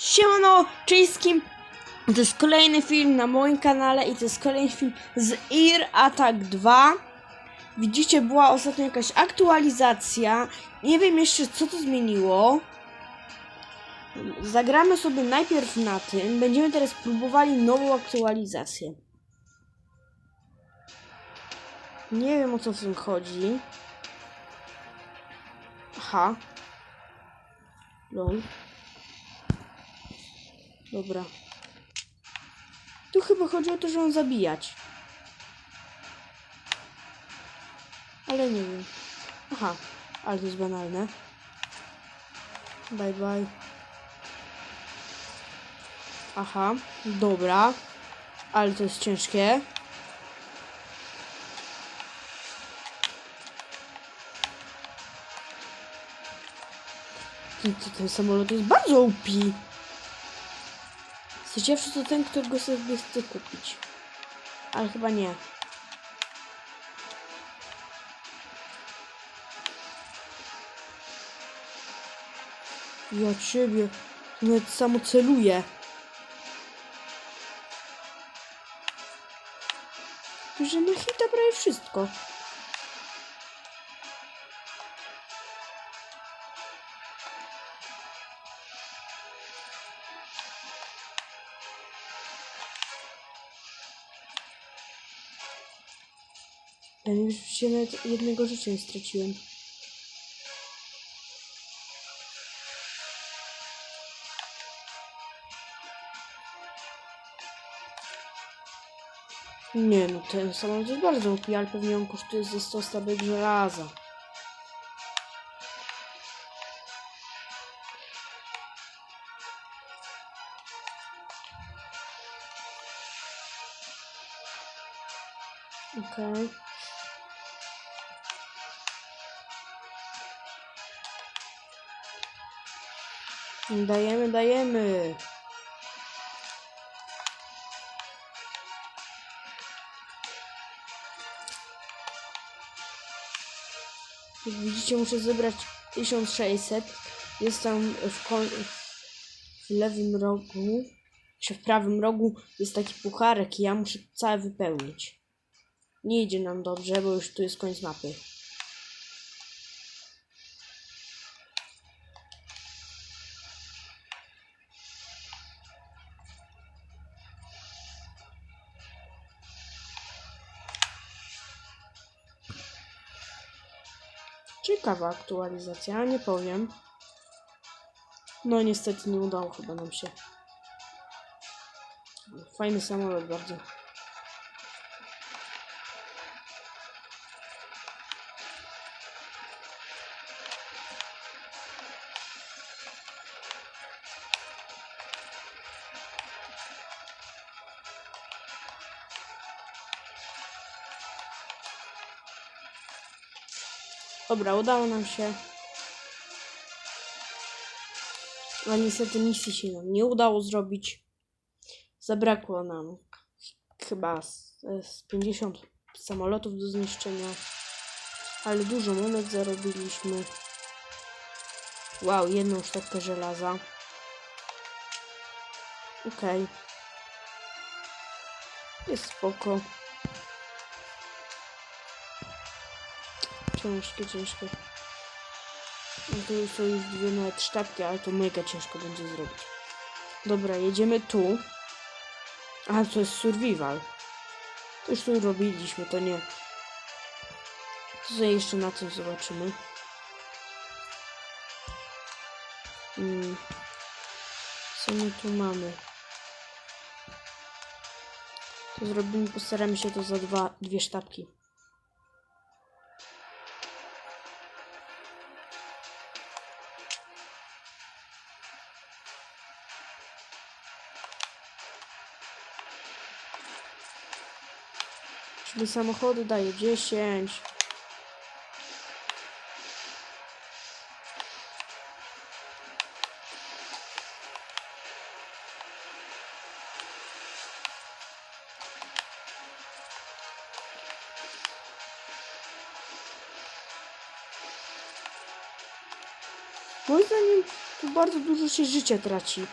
Siemano, wszystkim! To jest kolejny film na moim kanale i to jest kolejny film z Ear Attack 2. Widzicie, była ostatnio jakaś aktualizacja. Nie wiem jeszcze co to zmieniło. Zagramy sobie najpierw na tym. Będziemy teraz próbowali nową aktualizację. Nie wiem o co w tym chodzi. Aha. Lol. Dobra. Tu chyba chodzi o to, że on zabijać. Ale nie wiem. Aha, ale to jest banalne. Bye bye. Aha, dobra. Ale to jest ciężkie. Ten, samolot jest bardzo upi. Zciewszy to ten, którego sobie chce kupić. Ale chyba nie. Ja ciebie. Nawet samo celuje. Że na hita prawie wszystko. Ja już się nawet jednego życia nie straciłem. Nie no, ten samolot jest bardzo głupi, ale pewnie on kosztuje ze 100 stabek żelaza. Okej. Dajemy, dajemy. Jak widzicie, muszę zebrać 1600. Jest tam w, w lewym rogu, czy w prawym rogu jest taki pucharek i ja muszę całe wypełnić. Nie idzie nam dobrze, bo już tu jest koniec mapy. Ciekawa aktualizacja, nie powiem. No niestety nie udało chyba nam się. Fajny samolot bardzo. Dobra, udało nam się. Ale niestety misji się nam nie udało zrobić. Zabrakło nam chyba z, z 50 samolotów do zniszczenia. Ale dużo monet zarobiliśmy. Wow, jedną sztabkę żelaza. Okej. Jest spoko. Ciężkie, ciężkie. No to są już dwie nawet sztabki, ale to mega ciężko będzie zrobić. Dobra, jedziemy tu. A, to jest survival. To już tu robiliśmy, to nie. Sobie jeszcze na tym zobaczymy. Mm. Co my tu mamy? To zrobimy, postaramy się to za dwa, dwie sztabki. Czyli samochody daje 10. Moim zdaniem tu bardzo dużo się życia traci.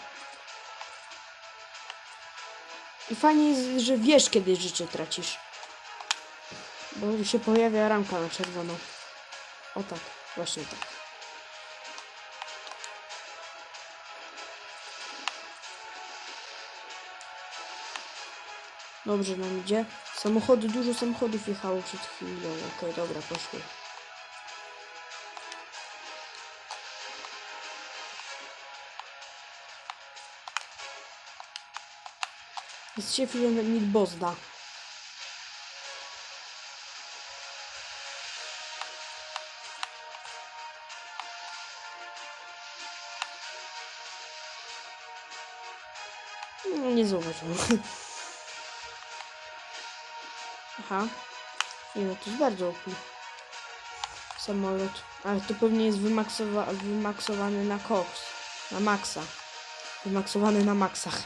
I fajnie jest, że wiesz, kiedy życie tracisz. Bo się pojawia ramka na czerwono. O tak, właśnie tak. Dobrze nam idzie. Samochody, dużo samochodów jechało przed chwilą. Okej, dobra, poszły. Jest się chwilę mil nie zauważyłem. Aha. Nie no, to jest bardzo OP. Samolot. Ale to pewnie jest wymaksowa wymaksowany na koks. Na maksa. Wymaksowany na maksach.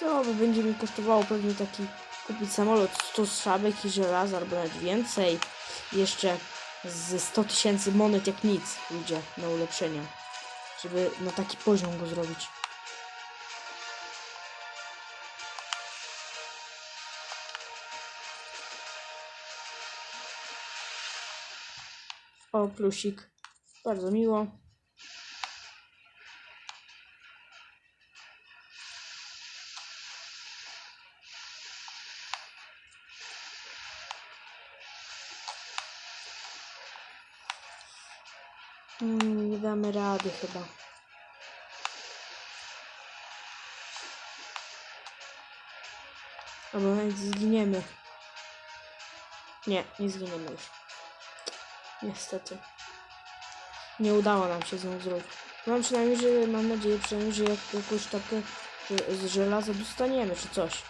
To by będzie mi kosztowało pewnie taki kupić samolot 100 szabek i żelaza, albo nawet więcej. Jeszcze z 100 tysięcy monet jak nic ludzie na ulepszenia. Żeby na taki poziom go zrobić. O, plusik. Bardzo miło. Mm, nie damy rady chyba. Albo nawet zginiemy. Nie, nie zginiemy już. Niestety. Nie udało nam się z nią zrobić. Mam przynajmniej, że mam nadzieję przynajmniej, że jak, jakąś taką że z żelaza dostaniemy, czy coś.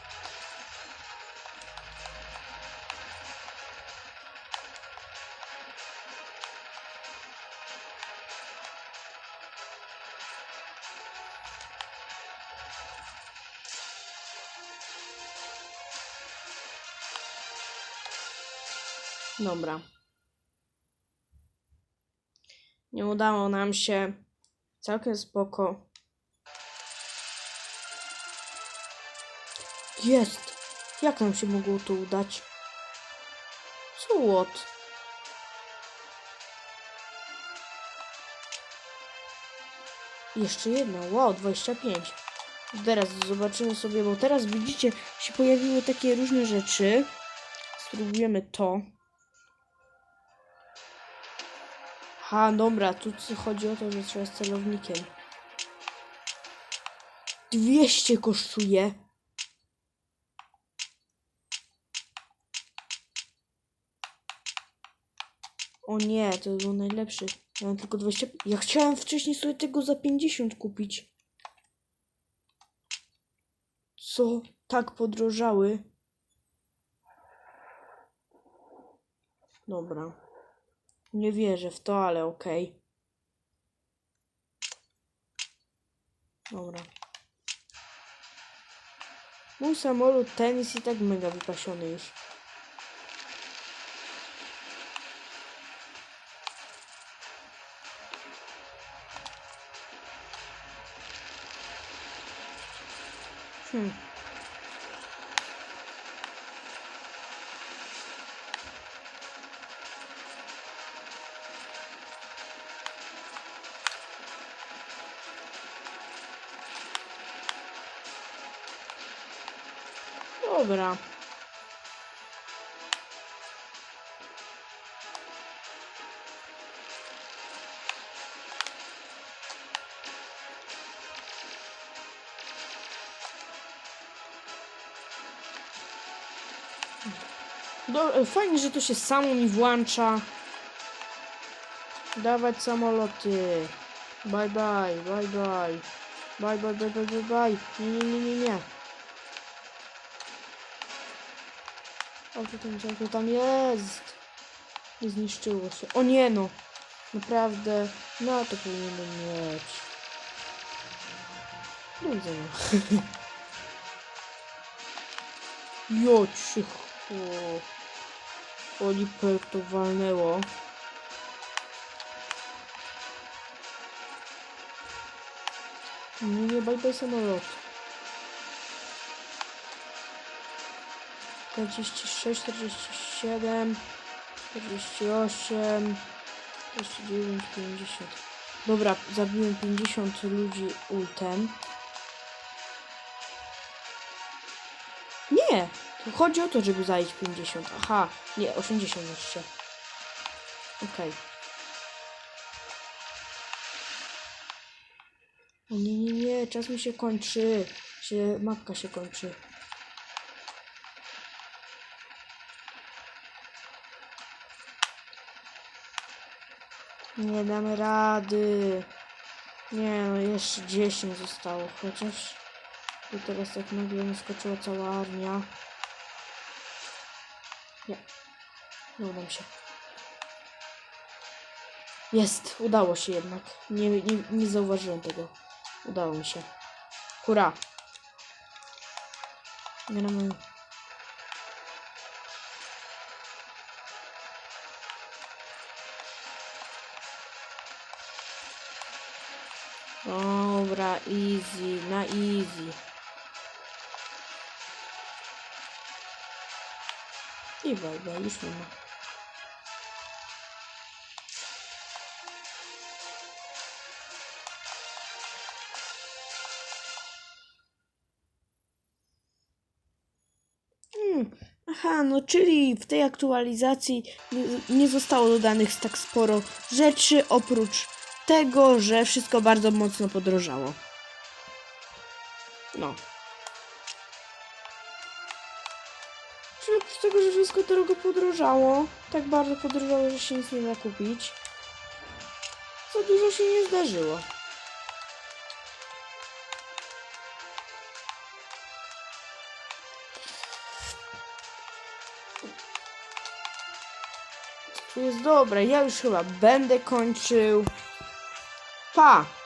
Dobra. Nie udało nam się. Całkiem spoko. Jest! Jak nam się mogło to udać? Co what? Jeszcze jedna. Wow, 25. Teraz zobaczymy sobie, bo teraz widzicie, się pojawiły takie różne rzeczy. Spróbujemy to. Ha, dobra, tu chodzi o to, że trzeba z celownikiem. 200 kosztuje. O nie, to był najlepszy. Ja mam tylko 20. Ja chciałem wcześniej sobie tego za 50 kupić. Co? Tak podrożały. Dobra. Nie wierzę w to, ale okej. Dobra. Mój samolot ten jest i tak mega wypasiony już. Hmm. Dobra. Do, fajnie, że to się samo mi włącza. Dawać samoloty. Bye bye, bye bye. Bye bye, bye bye, bye bye. Nie, nie, nie, nie, nie. O, co tam, co tam jest? Nie zniszczyło się. O nie no! Naprawdę. No to powinienem mieć. Do widzenia. Jocie, o. Oliper to walnęło. Nie, nie, bye samolot. 46, 47, 48, 49, 50. Dobra, zabiłem 50 ludzi ultem. Nie! Tu chodzi o to, żeby zająć 50. Aha, nie, 80 jeszcze. Okej. O nie, nie, nie, czas mi się kończy. Się, mapka się kończy. Nie damy rady. Nie, no jeszcze 10 zostało, chociaż i teraz tak nagle mi skoczyła cała armia. Nie, nie uda mi się. Jest, udało się jednak. Nie, nie, nie zauważyłem tego. Udało mi się. Hurra! Nie Dobra, easy, na easy. I bye, już nie ma. Hmm. Aha, no czyli w tej aktualizacji nie zostało dodanych tak sporo rzeczy, oprócz tego, że wszystko bardzo mocno podrożało. No. Czyli oprócz tego, że wszystko drogo podrożało, tak bardzo podrożało, że się nic nie da kupić, za dużo się nie zdarzyło. To jest dobre, ja już chyba będę kończył. Fá.